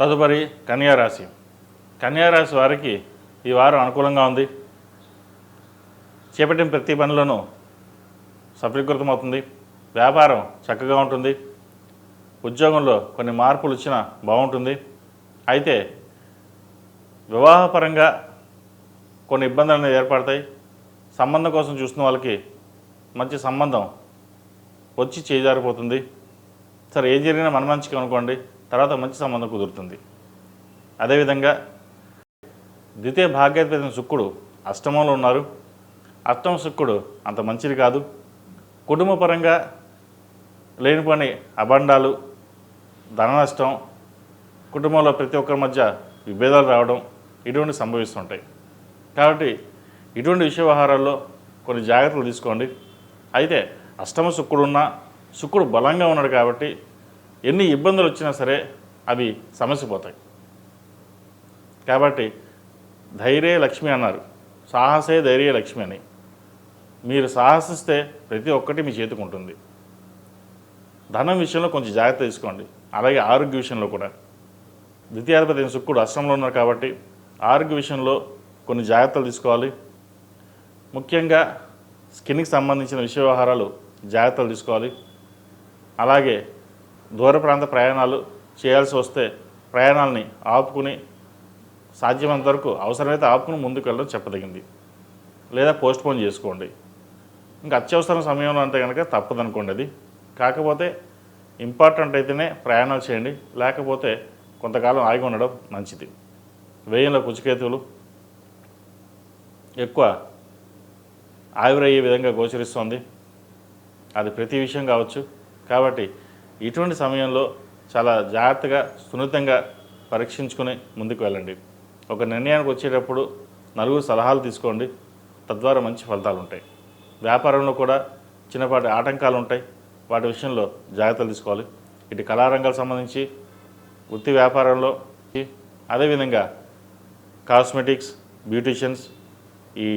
తదుపరి కన్యారాశి. కన్యారాశి వారికి ఈ వారం అనుకూలంగా ఉంది. చేపట్టిన ప్రతి పనులను సఫలీకృతమవుతుంది. వ్యాపారం చక్కగా ఉంటుంది. ఉద్యోగంలో కొన్ని మార్పులు వచ్చినా బాగుంటుంది. అయితే వివాహపరంగా కొన్ని ఇబ్బందులు అనేవి ఏర్పడతాయి. సంబంధం కోసం చూసిన వాళ్ళకి మంచి సంబంధం వచ్చి చేజారిపోతుంది. సరే ఏం జరిగినా మన మంచిగా అనుకోండి. తర్వాత మంచి సంబంధం కుదురుతుంది. అదేవిధంగా ద్వితీయ భాగ్యాధిపతి శుక్రుడు అష్టమంలో ఉన్నారు. అష్టమ శుక్రుడు అంత మంచిది కాదు. కుటుంబపరంగా లేనిపోని అబండాలు ధన నష్టం కుటుంబంలో ప్రతి ఒక్కరి మధ్య విభేదాలు రావడం ఇటువంటి సంభవిస్తుంటాయి. కాబట్టి ఇటువంటి విషయ వ్యవహారాల్లో కొన్ని జాగ్రత్తలు తీసుకోండి. అయితే అష్టమ శుక్రుడున్నా శుక్రుడు బలంగా ఉన్నాడు కాబట్టి ఎన్ని ఇబ్బందులు వచ్చినా సరే అవి సమస్యపోతాయి కాబట్టి ధైర్య లక్ష్మి అన్నారు. సాహసే ధైర్య లక్ష్మి అని. మీరు సాహసిస్తే ప్రతి ఒక్కటి మీ చేతికి ఉంటుంది. ధనం విషయంలో కొంచెం జాగ్రత్త తీసుకోండి. అలాగే ఆరోగ్య విషయంలో కూడా. ద్వితీయాధిపతి శుక్రుడు అష్టంలో ఉన్నారు కాబట్టి ఆరోగ్య విషయంలో కొన్ని జాగ్రత్తలు తీసుకోవాలి. ముఖ్యంగా స్కిన్కి సంబంధించిన విషయ వ్యవహారాలు జాగ్రత్తలు తీసుకోవాలి. అలాగే దూర ప్రాంత ప్రయాణాలు చేయాల్సి వస్తే ప్రయాణాలని ఆపుకుని సాధ్యమైనంత వరకు అవసరమైతే ఆపుకుని ముందుకు వెళ్ళడం చెప్పదగింది. లేదా పోస్ట్పోన్ చేసుకోండి. ఇంకా అత్యవసర సమయంలో అంటే కనుక తప్పదనుకోండి అది. కాకపోతే ఇంపార్టెంట్ అయితేనే ప్రయాణాలు చేయండి. లేకపోతే కొంతకాలం ఆగి ఉండడం మంచిది. వేయంలో కుచికేతువులు ఎక్కువ ఆవిరయ్యే విధంగా గోచరిస్తోంది. అది ప్రతి విషయం కావచ్చు. కాబట్టి ఇటువంటి సమయంలో చాలా జాగ్రత్తగా సున్నితంగా పరీక్షించుకుని ముందుకు వెళ్ళండి. ఒక నిర్ణయానికి వచ్చేటప్పుడు నలుగురు సలహాలు తీసుకోండి. తద్వారా మంచి ఫలితాలు ఉంటాయి. వ్యాపారంలో కూడా చిన్నపాటి ఆటంకాలు ఉంటాయి. వాటి విషయంలో జాగ్రత్తలు తీసుకోవాలి. ఇటు కళారంగాలకు సంబంధించి వృత్తి వ్యాపారంలో అదేవిధంగా కాస్మెటిక్స్ బ్యూటిషియన్స్ ఈ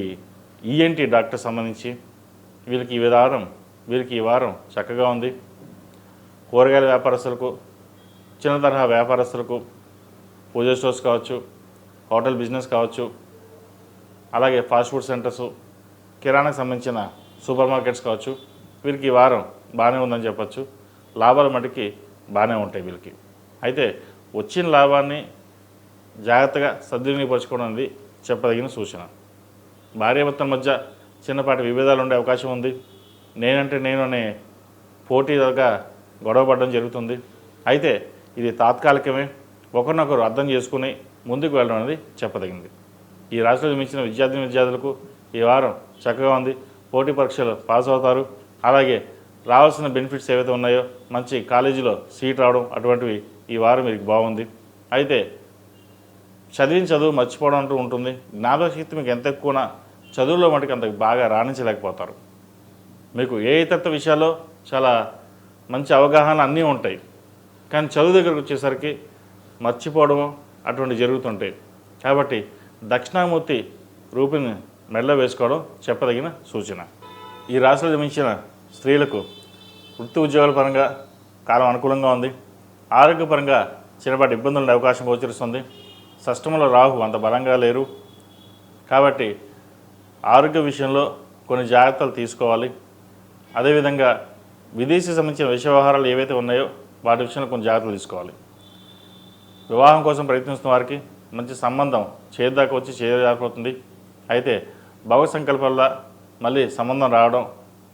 ఈఎన్టీ డాక్టర్ సంబంధించి వీళ్ళకి ఈ విధానం వీరికి ఈ వారం చక్కగా ఉంది. కూరగాయల వ్యాపారస్తులకు చిన్న తరహా వ్యాపారస్తులకు పూజ స్టోర్స్ కావచ్చు హోటల్ బిజినెస్ కావచ్చు అలాగే ఫాస్ట్ ఫుడ్ సెంటర్స్ కిరాణాకు సంబంధించిన సూపర్ మార్కెట్స్ కావచ్చు వీరికి ఈ వారం బాగానే ఉందని చెప్పచ్చు. లాభాలు మటుకి బాగానే ఉంటాయి వీళ్ళకి. అయితే వచ్చిన లాభాన్ని జాగ్రత్తగా సద్వినియోగపరచుకోవడం అనేది చెప్పదగిన సూచన. భార్యాభర్తల మధ్య చిన్నపాటి విభేదాలు ఉండే అవకాశం ఉంది. నేనంటే నేను అనే పోటీ దగ్గర గొడవ పడడం జరుగుతుంది. అయితే ఇది తాత్కాలికమే. ఒకరినొకరు అర్థం చేసుకుని ముందుకు వెళ్ళడం అనేది చెప్పదగింది. ఈ రాశిలో జన్మించిన విద్యార్థిని విద్యార్థులకు ఈ వారం చక్కగా ఉంది. పోటీ పరీక్షలు పాస్ అవుతారు. అలాగే రావాల్సిన బెనిఫిట్స్ ఏవైతే ఉన్నాయో మంచి కాలేజీలో సీట్ రావడం అటువంటివి ఈ వారం మీకు బాగుంది. అయితే చదివిన చదువు మర్చిపోవడం అంటూ ఉంటుంది. జ్ఞాపకశక్తి మీకు ఎంత ఎక్కువనా చదువులో మటుకు అంత బాగా రాణించలేకపోతారు. మీకు ఏ ఇతరత్వ విషయాల్లో చాలా మంచి అవగాహన అన్నీ ఉంటాయి. కానీ చదువు దగ్గరకు వచ్చేసరికి మర్చిపోవడం అటువంటి జరుగుతుంటాయి. కాబట్టి దక్షిణామూర్తి రూపిని మెడలో వేసుకోవడం చెప్పదగిన సూచన. ఈ రాశిలో జన్మించిన స్త్రీలకు వృత్తి ఉద్యోగాల పరంగా కాలం అనుకూలంగా ఉంది. ఆరోగ్యపరంగా చిన్నపాటి ఇబ్బందులు ఉండే అవకాశం గోచరిస్తుంది. సష్టంలో రాహు అంత బలంగా లేరు. కాబట్టి ఆరోగ్య విషయంలో కొన్ని జాగ్రత్తలు తీసుకోవాలి. అదేవిధంగా విదేశీ సంబంధించిన విషయ వ్యవహారాలు ఏవైతే ఉన్నాయో వాటి విషయంలో కొన్ని జాగ్రత్తలు తీసుకోవాలి. వివాహం కోసం ప్రయత్నిస్తున్న వారికి మంచి సంబంధం చేద్దాకా వచ్చి చేయజారిపోతుంది అయితే భవ సంకల్పంలో మళ్ళీ సంబంధం రావడం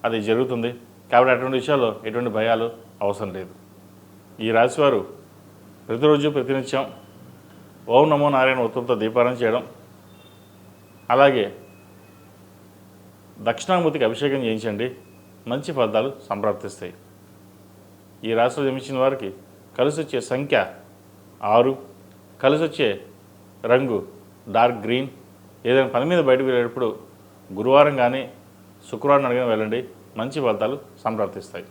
అది జరుగుతుంది. కాబట్టి అటువంటి విషయాల్లో ఎటువంటి భయాలు అవసరం లేదు. ఈ రాశివారు ప్రతిరోజు ప్రతినిత్యం ఓం నమో నారాయణ ఉత్తరంతో దీపారం చేయడం అలాగే దక్షిణామూర్తికి అభిషేకం చేయించండి. మంచి ఫలితాలు సంప్రాప్తిస్తాయి ఈ రాశిలో జన్మించిన వారికి కలిసి వచ్చే సంఖ్య ఆరు కలిసి వచ్చే రంగు డార్క్ గ్రీన్. ఏదైనా పని మీద బయటకు వెళ్ళేటప్పుడు గురువారం కానీ శుక్రవారం అడిగిన వెళ్ళండి. మంచి ఫలితాలు సంప్రాప్తిస్తాయి